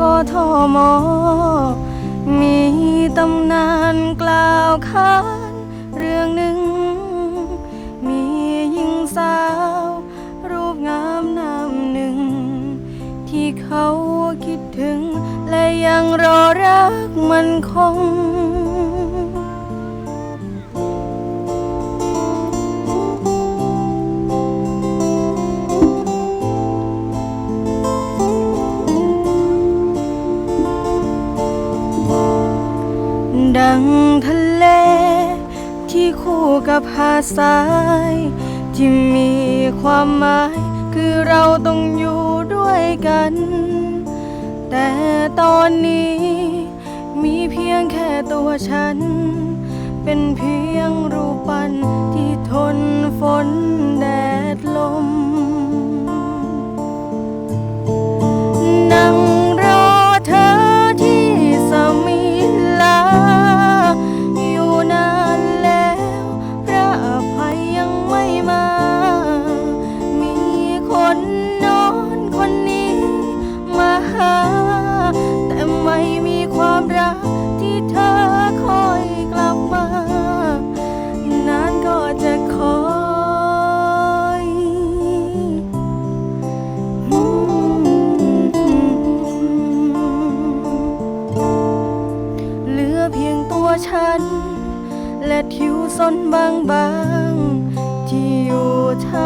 กทม มีตำนานกล่าวขานเรื่องหนึ่ง มีหญิงสาว รูปงามนามหนึ่ง ที่เขาคิดถึง และยังรอรักมันคง ทะเล ที่คู่กับหาดทราย ที่มีความหมาย คือเราต้องอยู่ด้วยกัน แต่ตอนนี้ มีเพียงแค่ตัวฉัน เป็นเพียงรู ฉัน และทิวซนบางๆที่อยู่ท่า